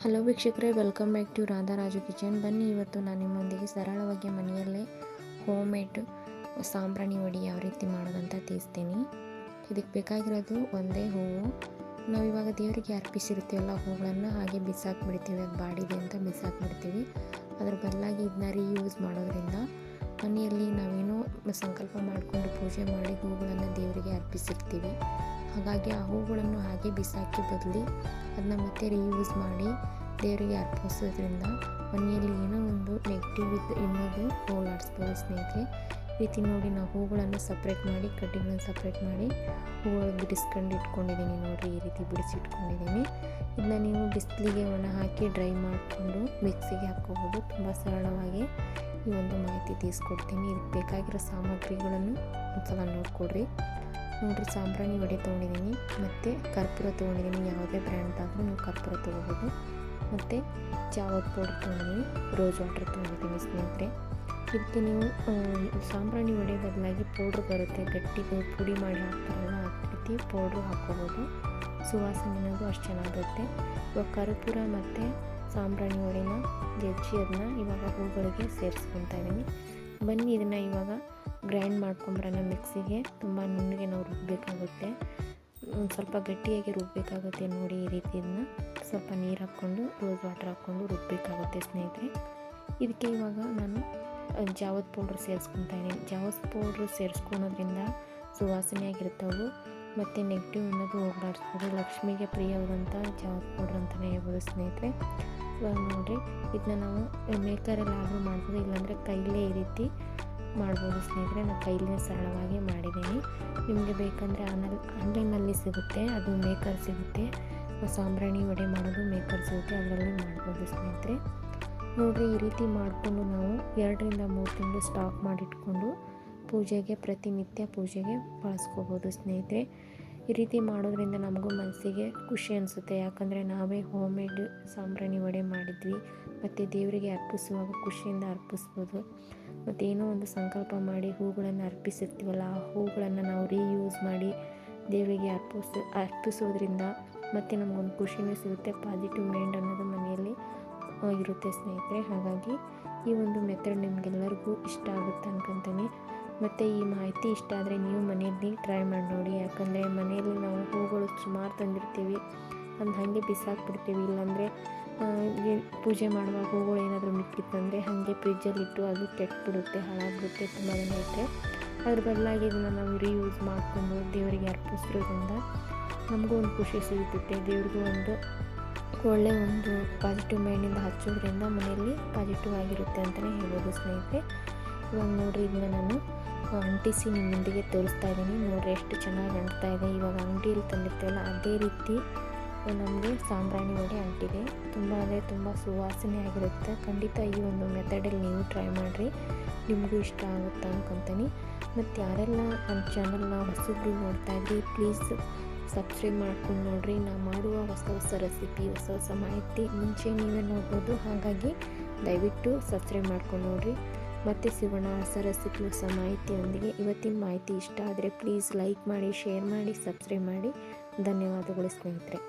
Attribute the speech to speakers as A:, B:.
A: Hello ವೀಕ್ಷಕರೇ welcome back to Radharaju kitchen ಬನ್ನಿ, ಇವತ್ತು ನಾನು ನಿಮ್ಮೊಂದಿಗೆ ಸರಳವಾಗಿ ಮನೆಯಲ್ಲೇ ಹೋಮ್ ಮೇಡ್ ಸಾಂಬ್ರಾಣಿ ವಡಿ ಯಾವ ರೀತಿ ಮಾಡೋದಂತ ತಿಳಿಸ್ತೀನಿ. ಇದಕ್ಕೆ ಬೇಕಾಗಿರೋದು ಒಂದೇ ಹೂವು. ನಾವು ಇವಾಗ ದೇವರಿಗೆ ಅರ್ಪಿಸಿರ್ತೀವಲ್ಲ ಹೂಗಳನ್ನು, ಹಾಗೆ ಬಿಸಾಕ್ಬಿಡ್ತೀವಿ, ಅದು ಬಾಡಿದೆ ಅಂತ ಬಿಸಾಕ್ಬಿಡ್ತೀವಿ. ಅದ್ರ ಬದಲಾಗಿ ಇದನ್ನ ರೀಯೂಸ್ ಮಾಡೋದ್ರಿಂದ ಮನೆಯಲ್ಲಿ ನಾವೇನೋ ಸಂಕಲ್ಪ ಮಾಡಿಕೊಂಡು ಪೂಜೆ ಮಾಡಿ ಹೂಗಳನ್ನು ದೇವರಿಗೆ ಅರ್ಪಿಸಿರ್ತೀವಿ. ಹಾಗಾಗಿ ಆ ಹೂಗಳನ್ನು ಹಾಗೆ ಬಿಸಾಕಿ ಬದಲಿ ಅದನ್ನ ಮತ್ತೆ ರೀಯೂಸ್ ಮಾಡಿ ದೇವರಿಗೆ ಅರ್ಪಿಸೋದ್ರಿಂದ ಮನೆಯಲ್ಲಿ ಏನೋ ಒಂದು ನೆಗೆಟಿವ್ ಇದ್ದು ಇನ್ನೋದು ಹೋಲಾಡಿಸ್ಬೋದು ಸ್ನೇಹಿತರೆ. ರೀತಿ ನೋಡಿ ನಾವು ಹೂಗಳನ್ನು ಸಪ್ರೇಟ್ ಮಾಡಿ, ಕಡ್ಡಿಗಳನ್ನು ಸಪ್ರೇಟ್ ಮಾಡಿ ಹೂಗಳು ಬಿಡಿಸ್ಕೊಂಡು ಇಟ್ಕೊಂಡಿದ್ದೀನಿ ನೋಡಿರಿ, ಈ ರೀತಿ ಬಿಡಿಸಿಟ್ಕೊಂಡಿದ್ದೀನಿ. ಇದನ್ನ ನೀವು ಬಿಸಿಲಿಗೆ ಒಣ ಹಾಕಿ ಡ್ರೈ ಮಾಡಿಕೊಂಡು ಮಿಕ್ಸಿಗೆ ಹಾಕ್ಕೋಬೋದು. ತುಂಬ ಸರಳವಾಗಿ ಈ ಒಂದು ಮಾಹಿತಿ ತಿಳಿಸ್ಕೊಡ್ತೀನಿ. ಇದಕ್ಕೆ ಬೇಕಾಗಿರೋ ಸಾಮಗ್ರಿಗಳನ್ನು ಒಂದ್ಸಲ ನೋಡಿಕೊಡ್ರಿ. ನೋಡಿರಿ, ಸಾಂಬ್ರಾಣಿ ವಡೆ ತೊಗೊಂಡಿದ್ದೀನಿ, ಮತ್ತು ಕರ್ಪೂರ ತೊಗೊಂಡಿದ್ದೀನಿ. ಯಾವುದೇ ಬ್ರ್ಯಾಂಡ್ದಾದರೂ ನೀವು ಕರ್ಪೂರ ತೊಗೋಬೋದು. ಮತ್ತು ಜಾವದ್ ಪೌಡರ್ ತೊಗೊಂಡಿದ್ದೀನಿ, ರೋಸ್ ವಾಟರ್ ತೊಗೊಂಡಿದ್ದೀನಿ ಸ್ನೇಹಿತರೆ. ಇದಕ್ಕೆ ನೀವು ಸಾಂಬ್ರಾಣಿ ವಡೆ ಬದಲಾಗಿ ಪೌಡ್ರ್ ಬರುತ್ತೆ. ಗಟ್ಟಿ ಪುಡಿ ಮಾಡಿ ಹಾಕ್ತಾರಲ್ಲ ಆ ರೀತಿ ಪೌಡ್ರು ಹಾಕ್ಕೋಬೋದು. ಸುವಾಸನೆನದು ಅಷ್ಟು ಚೆನ್ನಾಗಿರುತ್ತೆ ಇವಾಗ ಕರ್ಪೂರ ಮತ್ತು ಸಾಂಬ್ರಾಣಿ ವಡೆನ ಜಜ್ಜಿ ಅದನ್ನ ಇವಾಗ ಹೂಗಳಿಗೆ ಸೇರಿಸ್ಕೊತಾ ಇದ್ದೀನಿ. ಬನ್ನಿ ಇದನ್ನು ಇವಾಗ ಗ್ರೈಂಡ್ ಮಾಡ್ಕೊಂಬರೋಣ ಮಿಕ್ಸಿಗೆ. ತುಂಬ ನುಣ್ಣಗೆ ನಾವು ರುಬ್ಬಬೇಕಾಗುತ್ತೆ ಒಂದು ಸ್ವಲ್ಪ ಗಟ್ಟಿಯಾಗಿ ರುಬ್ಬಬೇಕಾಗುತ್ತೆ ನೋಡಿ ಈ ರೀತಿ ಇದನ್ನ. ಸ್ವಲ್ಪ ನೀರು ಹಾಕ್ಕೊಂಡು ರೋಸ್ ವಾಟರ್ ಹಾಕ್ಕೊಂಡು ರುಬ್ಬಬೇಕಾಗುತ್ತೆ ಸ್ನೇಹಿತರೆ. ಇದಕ್ಕೆ ಇವಾಗ ನಾನು ಜಾವದ್ ಪೌಡ್ರ್ ಸೇರಿಸ್ಕೊತಾ ಇದ್ದೀನಿ. ಜಾವತ್ ಪೌಡ್ರ್ ಸೇರಿಸ್ಕೊಳೋದ್ರಿಂದ ಸುವಾಸನೆಯಾಗಿರ್ತವೆ ಮತ್ತು ನೆಗೆಟಿವ್ ಅನ್ನೋದು ಹೋಗ್ಲಾಡಿಸ್ಬೋದು ಲಕ್ಷ್ಮಿಗೆ ಪ್ರಿಯವಾದಂಥ ಜಾವತ್ ಪೌಡ್ರ್ ಅಂತಲೇ ಹೇಳ್ಬೋದು ಸ್ನೇಹಿತರೆ. ಇವಾಗ ನೋಡಿರಿ ಇದನ್ನ ನಾವು ಮೇಕರಲ್ಲಿ ಆರ್ಡ್ರ್ ಮಾಡ್ಬೋದು, ಇಲ್ಲಾಂದರೆ ಕೈಲೇ ಈ ರೀತಿ ಮಾಡ್ಬೋದು ಸ್ನೇಹಿತರೆ. ನಾನು ಕೈಲೇ ಸರಳವಾಗಿ ಮಾಡಿದ್ದೀನಿ. ನಿಮಗೆ ಬೇಕಂದರೆ ಆನಲ್ಲಿ ಆನ್ಲೈನಲ್ಲಿ ಸಿಗುತ್ತೆ, ಅದು ಮೇಕರ್ ಸಿಗುತ್ತೆ. ಸಾಂಬ್ರಾಣಿ ವಡೆ ಮಾಡೋದು ಮೇಕರ್ ಸಿಗುತ್ತೆ, ಅದರಲ್ಲಿ ಮಾಡ್ಬೋದು ಸ್ನೇಹಿತರೆ. ನೋಡಿರಿ, ಈ ರೀತಿ ಮಾಡಿಕೊಂಡು ನಾವು ಎರಡರಿಂದ ಮೂರು ತಿಂಗಳು ಸ್ಟಾಕ್ ಮಾಡಿಟ್ಕೊಂಡು ಪೂಜೆಗೆ, ಪ್ರತಿನಿತ್ಯ ಪೂಜೆಗೆ ಬಳಸ್ಕೋಬೋದು ಸ್ನೇಹಿತರೆ. ಈ ರೀತಿ ಮಾಡೋದ್ರಿಂದ ನಮಗೂ ಮನಸ್ಸಿಗೆ ಖುಷಿ ಅನಿಸುತ್ತೆ. ಯಾಕಂದರೆ ನಾವೇ ಹೋಮ್ ಮೇಡ್ ಸಾಂಬ್ರಾಣಿ ವಡೆ ಮಾಡಿದ್ವಿ. ಮತ್ತು ದೇವರಿಗೆ ಅರ್ಪಿಸುವಾಗ ಖುಷಿಯಿಂದ ಅರ್ಪಿಸ್ಬೋದು. ಮತ್ತು ಏನೋ ಒಂದು ಸಂಕಲ್ಪ ಮಾಡಿ ಹೂಗಳನ್ನು ಅರ್ಪಿಸಿರ್ತೀವಲ್ಲ, ಆ ಹೂಗಳನ್ನು ನಾವು ರೀಯೂಸ್ ಮಾಡಿ ದೇವರಿಗೆ ಅರ್ಪಿಸ, ಅರ್ಪಿಸೋದ್ರಿಂದ ಮತ್ತು ನಮಗೊಂದು ಖುಷಿನೂ ಸಿಗುತ್ತೆ ಪಾಸಿಟಿವ್ ಮೈಂಡ್ ಅನ್ನೋದು ಮನೆಯಲ್ಲಿ, ಇರುತ್ತೆ ಸ್ನೇಹಿತರೆ. ಹಾಗಾಗಿ ಈ ಒಂದು ಮೆಥಡ್ ನಿಮಗೆಲ್ಲರಿಗೂ ಇಷ್ಟ ಆಗುತ್ತೆ ಅನ್ಕೊತೀನಿ. ಮತ್ತು ಈ ಮಾಹಿತಿ ಇಷ್ಟ ಆದರೆ ನೀವು ಮನೆಯಲ್ಲಿ ಟ್ರೈ ಮಾಡಿ ನೋಡಿ. ಯಾಕಂದರೆ ಮನೆಯಲ್ಲಿ ನಾವು ಹೂಗಳು ಸುಮಾರು ತಂದಿರ್ತೀವಿ. ಅದು ಹಾಗೆ ಬಿಸಾಕ್ಬಿಡ್ತೀವಿ. ಇಲ್ಲಾಂದರೆ ಪೂಜೆ ಮಾಡುವಾಗ ಹೂಗಳು ಏನಾದರೂ ಮಿಕ್ಕಿತ್ತಂದರೆ ಹಾಗೆ ಫ್ರಿಜ್ಜಲ್ಲಿಟ್ಟು ಅದು ಕೆಟ್ಟಬಿಡುತ್ತೆ ಹಾಳಾಗ್ಬಿಡುತ್ತೆ, ತುಂಬ ದಿನ ಇದ್ದರೆ ಅದ್ರ ಬದಲಾಗಿ ಇದನ್ನು ನಾವು ರೀಯೂಸ್ ಮಾಡಿಕೊಂಡು ದೇವರಿಗೆ ಅರ್ಪಿಸಿರೋದ್ರಿಂದ ನಮಗೂ ಒಂದು ಖುಷಿ ಸಿಗುತ್ತೆ. ದೇವ್ರಿಗೂ ಒಂದು ಒಳ್ಳೆಯ ಒಂದು ಪಾಸಿಟಿವ್ ಮೈಂಡಿಂದ ಹಚ್ಚೋದ್ರಿಂದ ಮನೆಯಲ್ಲಿ ಪಾಸಿಟಿವ್ ಆಗಿರುತ್ತೆ ಅಂತಲೇ ಹೇಳ್ಬೋದು ಸ್ನೇಹಿತರೆ. ಇವಾಗ ನೋಡಿರಿ ಇದನ್ನ ನಾನು. ಅಂಟಿಸಿ ನಿಮ್ಮ ಮುಂದಿಗೆ ತೋರಿಸ್ತಾ ಇದ್ದೀನಿ. ನೋಡಿರಿ ಎಷ್ಟು ಚೆನ್ನಾಗಿ ಅಂಟ್ತಾ ಇದೆ. ಇವಾಗ ಅಂಗಡಿಯಲ್ಲಿ ತಂದಿರ್ತೇವಲ್ಲ, ಅದೇ ರೀತಿ ನಮಗೆ ಸಾಂಬ್ರಾಣಿ ವಡೆ ಅಂಟಿದೆ. ತುಂಬ ಅಂದರೆ ತುಂಬ ಸುವಾಸನೆ ಆಗಿರುತ್ತೆ. ಖಂಡಿತ ಈ ಒಂದು ಮೆಥಡಲ್ಲಿ ನೀವು ಟ್ರೈ ಮಾಡಿರಿ. ನಿಮಗೂ ಇಷ್ಟ ಆಗುತ್ತೆ ಅನ್ಕೊತೀನಿ. ಮತ್ತು ಯಾರೆಲ್ಲ ನಮ್ಮ ಚಾನಲ್ನ ಹೊಸಬ್ರು ನೋಡ್ತಾ ಇದ್ರಿ ಪ್ಲೀಸ್ ಸಬ್ಸ್ಕ್ರೈಬ್ ಮಾಡ್ಕೊಂಡು ನೋಡಿರಿ. ನಾವು ಮಾಡುವ ಹೊಸ ಹೊಸ ರೆಸಿಪಿ ಹೊಸ ಹೊಸ ಮಾಹಿತಿ ಮುಂಚೆ ನೀವೇ ನೋಡ್ಬೋದು. ಹಾಗಾಗಿ ದಯವಿಟ್ಟು ಸಬ್ಸ್ಕ್ರೈಬ್ ಮಾಡ್ಕೊಂಡು ನೋಡಿರಿ. ಮತ್ತೆ ಸಿಗೋಣ ಹೊಸ ರೆಸಿಪಿ ಹೊಸ ಮಾಹಿತಿಯೊಂದಿಗೆ. ಇವತ್ತಿನ ಮಾಹಿತಿ ಇಷ್ಟ ಆದರೆ ಪ್ಲೀಸ್ ಲೈಕ್ ಮಾಡಿ ಶೇರ್ ಮಾಡಿ ಸಬ್ಸ್ಕ್ರೈಬ್ ಮಾಡಿ. ಧನ್ಯವಾದಗಳು ಸ್ನೇಹಿತರೆ.